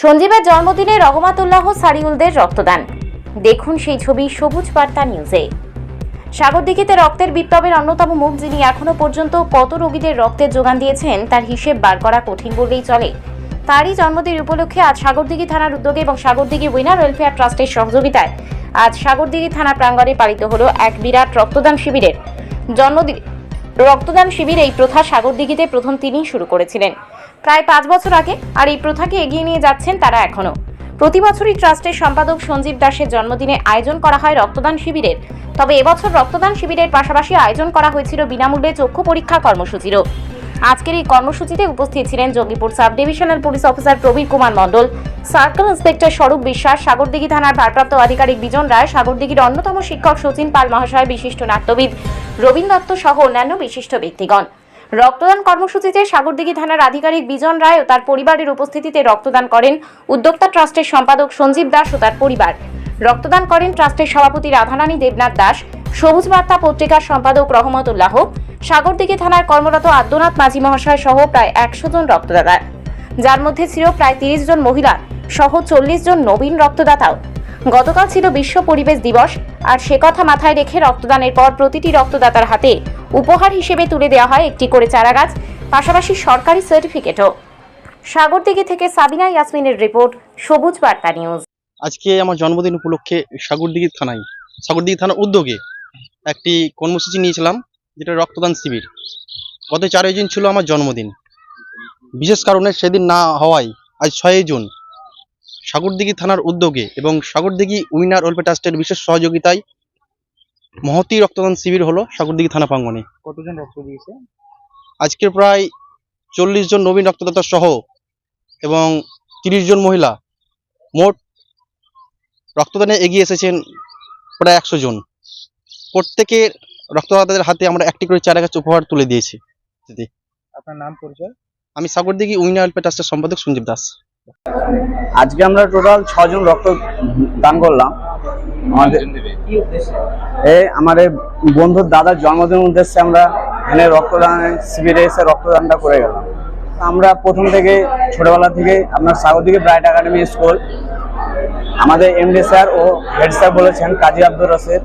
সঞ্জীবের জন্মদিনে রহমাতুল্লাহ সারিউলদের রক্তদান। দেখুন সেই ছবি সবুজ বার্তা নিউজে। সাগরদিঘিতে রক্তের বিপ্লবের অন্যতম মুখ যিনি এখনও পর্যন্ত কত রোগীদের রক্তের যোগান দিয়েছেন, তার হিসেব বার করা কঠিন বললেই চলে। তারই জন্মদিন উপলক্ষে আজ সাগরদিঘি থানার উদ্যোগে এবং সাগরদিঘি উইনার ওয়েলফেয়ার ট্রাস্টের সহযোগিতায় আজ সাগরদিঘি থানা প্রাঙ্গণে পালিত হলো এক বিরাট রক্তদান শিবিরের। জন্মদিন রক্তদান শিবির এই প্রথা সাগরদিঘিতে প্রথম তিনিই শুরু করেছিলেন। প্রায় পাঁচ বছর আগে, আর এই প্রথাকে এগিয়ে নিয়ে যাচ্ছেন তারা এখনও। প্রতি বছরই ট্রাস্টের সম্পাদক সঞ্জীব দাসের জন্মদিনে আয়োজন করা হয় রক্তদান শিবিরের। তবে এবছর রক্তদান শিবিরের পাশাপাশি আয়োজন করা হয়েছিল বিনামূল্যে চক্ষু পরীক্ষা কর্মসূচিরও। আজকের এই কর্মসূচিতে উপস্থিত ছিলেন Jangipur sub divisional police officer Prabir Kumar Mondal, circle inspector Swarup Biswas, Sagardighi থানার ভারপ্রাপ্ত আধিকারিক বিজন রায়, সাগরদিঘির অন্যতম শিক্ষক সচিন পাল মহাশয়, বিশিষ্ট নাট্যবিদ রবীন দত্ত সহ অন্যান্য বিশিষ্ট ব্যক্তিগণ। রক্তদান কর্মসূচিতে সাগরদিঘি থানার আধিকারিক বিজন রায় ও তার পরিবারের উপস্থিতিতে রক্তদান করেন উদ্যোক্তা ট্রাস্টের সম্পাদক সঞ্জীব দাস ও তার পরিবার। রক্তদান করেন ট্রাস্টের সভাপতি রাধারানী দেবনাথ দাস সবুজ বার্তা পত্রিকার সম্পাদক রহমতুল্লাহ, সাগরদিঘি থানার কর্মরত আদ্যনাথ মাঝি মহাশয় সহ প্রায় একশো জন রক্তদাতা। যার মধ্যে ছিল প্রায় তিরিশ জন মহিলা সহ চল্লিশ জন নবীন রক্তদাতাও। গতকাল ছিল বিশ্ব পরিবেশ দিবস, আর সে কথা মাথায় রেখে রক্তদানের পর প্রতিটি রক্তদাতার হাতে উপহার হিসেবে তুলে দেওয়া হয় একটি করে চারাগাছ, পাশাপাশি সরকারি সার্টিফিকেটও। সাগরদিঘি থেকে সাবিনা ইয়াসমিনের রিপোর্ট, সবুজ বার্তা নিউজ। আজকে আমার জন্মদিন উপলক্ষে সাগরদিঘি থানায়, সাগরদিঘি থানার উদ্যোগে একটি কর্মসূচি নিয়েছিলাম, যেটা রক্তদান শিবির। গত চারই জুন ছিল আমার জন্মদিন। বিশেষ কারণে সেদিন না হওয়ায় আজ ছয়ই জুন। সাগরদিঘি থানার উদ্যোগে এবং সাগরদিঘি উইনার ওয়েলফেয়ার ট্রাস্টের বিশেষ সহযোগিতায় মহতি রক্তদান শিবির হলো সাগরদিঘি থানা প্রাঙ্গণে। কতজন রক্ত দিয়েছে? আজকে প্রায় চল্লিশ জন নবীন রক্তদাতা সহ এবং তিরিশ জন মহিলা মোট রক্তদানে এগিয়ে এসেছেন প্রায় একশো জন। প্রত্যেকের রক্তদাতাদের হাতে আমরা একটি করে চারা গাছ উপহার তুলে দিয়েছি। আপনার নাম পরিচয়? আমি সাগরদিঘি উইনার হেল্পের ট্রাস্টের সম্পাদক সঞ্জীব দাস। আজকে আমরা টোটাল ছজন রক্ত দান করলাম। আমাদের এই আমার বন্ধুর দাদার জন্মদিন উদ্দেশ্যে আমরা এখানে রক্তদান শিবিরে এসে রক্তদানটা করে গেলাম। আমরা প্রথম থেকে ছোটবেলা থেকে আপনার সাগরদিকে ব্রাইট একাডেমি স্কুল। আমাদের এমডি স্যার ও হেড স্যার বলেছেন, কাজী আব্দুর রশিদ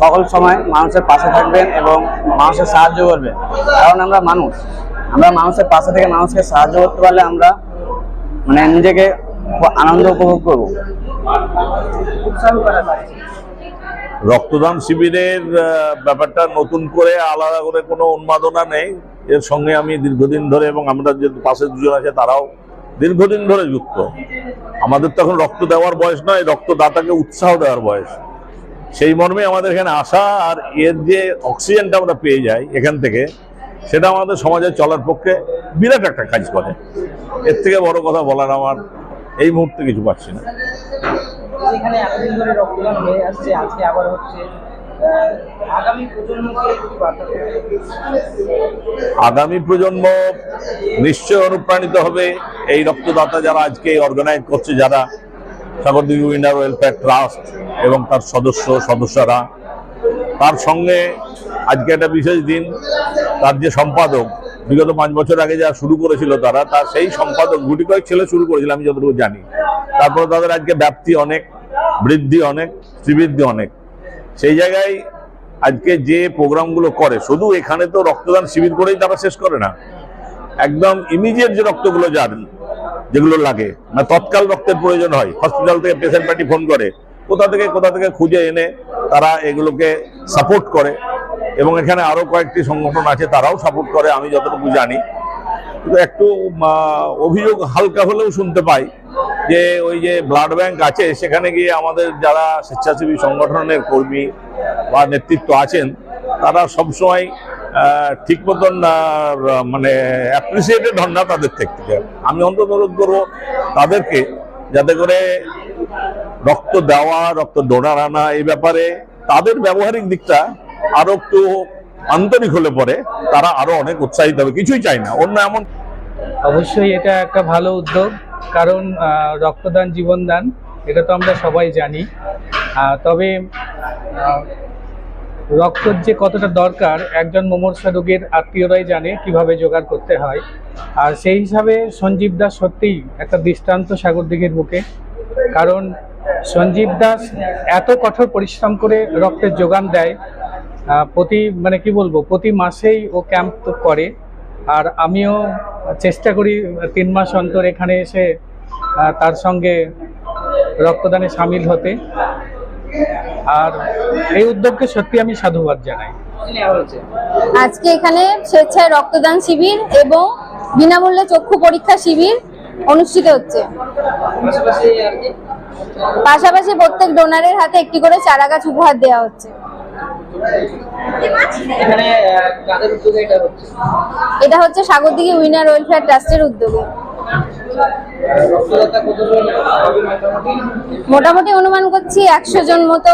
সকল সময় মানুষের পাশে থাকবেন এবং মানুষের সাহায্য করবেন। কারণ আমরা মানুষ। আমরা মানুষের পাশে থেকে মানুষকে সাহায্য করতে পারলে আমরা মানে নিজেকে আনন্দ উপভোগ করব। রক্তদান শিবিরের ব্যাপারটা নতুন করে আলাদা করে কোনো উন্মাদনা নেই। এর সঙ্গে আমি দীর্ঘদিন ধরে এবং আমরা যে পাশে দুজন আছে, তারাও দীর্ঘদিন ধরে যুক্ত। আমাদের তো এখন রক্ত দেওয়ার বয়স নয়, রক্তদাতাকে উৎসাহ দেওয়ার বয়স। সেই মর্মে আমাদের এখানে আসা আর এর যে অক্সিজেনটা আমরা পেয়ে যাই এখান থেকে, সেটা আমাদের সমাজে চলার পক্ষে বিরাট একটা কাজ করে। এর থেকে বড় কথা বলার আমার এই মুহূর্তে কিছু পাচ্ছি না। যেখানে এতদিন ধরে রক্তদান হয়ে আসছে আজকে আবার হচ্ছে আগামী প্রজন্ম নিশ্চয় অনুপ্রাণিত হবে এই রক্তদাতা যারা আজকে অর্গানাইজ করছে যারা সাগরদিঘি উইনার ওয়েলফেয়ার ট্রাস্ট এবং তার সদস্য সদস্যরা। তার সঙ্গে আজকে একটা বিশেষ দিন তার যে সম্পাদক বিগত পাঁচ বছর আগে যা শুরু করেছিল তারা তার সেই সম্পাদক গুটি কয়েক ছেলে শুরু করেছিল, আমি যতটুকু জানি। তারপরে তাদের আজকে ব্যাপ্তি অনেক, বৃদ্ধি অনেক শ্রীবৃদ্ধি অনেক। সেই জায়গায় আজকে যে প্রোগ্রামগুলো করে, শুধু এখানে তো রক্তদান শিবির করেই তারা শেষ করে না। একদম ইমিডিয়েট যে রক্তগুলো যান যেগুলো লাগে, না তৎকাল রক্তের প্রয়োজন হয় হসপিটাল থেকে পেশেন্ট পার্টি ফোন করে, কোথা থেকে কোথা থেকে খুঁজে এনে তারা এগুলোকে সাপোর্ট করে। এবং এখানে আরও কয়েকটি সংগঠন আছে, তারাও সাপোর্ট করে, আমি যতটুকু জানি। কিন্তু একটু অভিযোগ হালকা হলেও শুনতে পাই যে ওই যে ব্লাড ব্যাংক আছে, সেখানে গিয়ে আমাদের যারা স্বেচ্ছাসেবী সংগঠনের কর্মী বা নেতৃত্ব আছেন, তারা সবসময় ঠিক মতন মানে অ্যাপ্রিসিয়েটেড হন না তাদের থেকে। আমি অন্তত অনুরোধ করব তাদেরকে যাতে করে রক্ত দেওয়া, রক্ত ডোনার আনা, এই ব্যাপারে তাদের ব্যবহারিক দিকটা আরও একটু আন্তরিক হলে পরে তারা আরও অনেক উৎসাহিত হবে। কিছুই চাই না, অন্য এমন অবশ্যই এটা একটা ভালো উদ্যোগ, কারণ রক্তদান, জীবনদান, এটা তো আমরা সবাই জানি। তবে রক্তর যে কতটা দরকার, একজন মুমূর্ষা রোগীর আত্মীয়রাই জানে কীভাবে জোগাড় করতে হয়। আর সেই হিসাবে সঞ্জীব দাস সত্যিই একটা দৃষ্টান্ত সাগরদিঘির বুকে। কারণ সঞ্জীব দাস এত কঠোর পরিশ্রম করে রক্তের যোগান দেয় প্রতি মানে কি বলব প্রতি মাসেই ও ক্যাম্প করে। আর আমিও চেষ্টা করি তিন মাস অন্তর এখানে এসে তার সঙ্গে রক্তদানে সামিল হতে। আর এই উদ্যোগকে সত্যি আমি সাধুবাদ জানাই। আজকে এখানে স্বেচ্ছায় রক্তদান শিবির এবং বিনামূল্যে চক্ষু পরীক্ষা শিবির অনুষ্ঠিত হচ্ছে। পাশাপাশি পাশাপাশি প্রত্যেক ডোনারের হাতে একটি করে চারা গাছ উপহার দেওয়া হচ্ছে। এখানে কাদের উদ্যোগে এটা হচ্ছে? এটা হচ্ছে সাগরদিঘি উইনার ওয়েলফেয়ার ট্রাস্টের উদ্যোগে। মোটামুটি অনুমান করছি একশো জন মতো।